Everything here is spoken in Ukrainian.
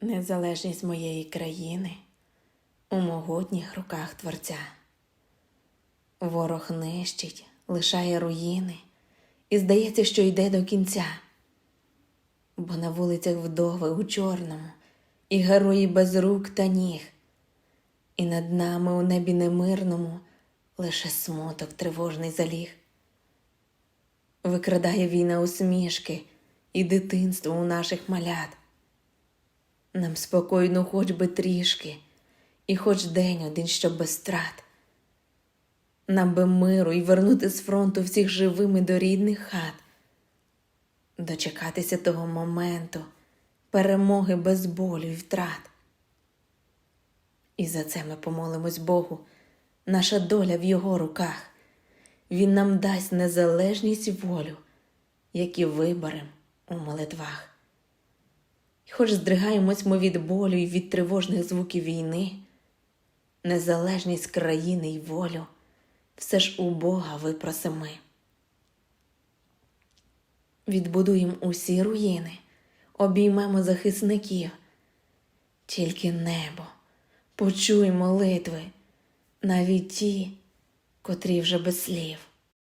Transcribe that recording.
Незалежність моєї країни у могутніх руках Творця. Ворог нищить, лишає руїни, і здається, що йде до кінця. Бо на вулицях вдови у чорному, і герої без рук та ніг, і над нами у небі немирному лише смуток тривожний заліг. Викрадає війна усмішки і дитинство у наших малят. Нам спокійно хоч би трішки, і хоч день один, щоб без страт. Нам би миру і вернути з фронту всіх живими до рідних хат, дочекатися того моменту, перемоги без болю і втрат. І за це ми помолимось Богу, наша доля в Його руках. Він нам дасть незалежність і волю, які виберем у молитвах. І хоч здригаємось ми від болю і від тривожних звуків війни, незалежність країни й волю все ж у Бога випросимо. Відбудуємо усі руїни, обіймемо захисників, тільки небо, почуй молитви, навіть ті, котрі вже без слів.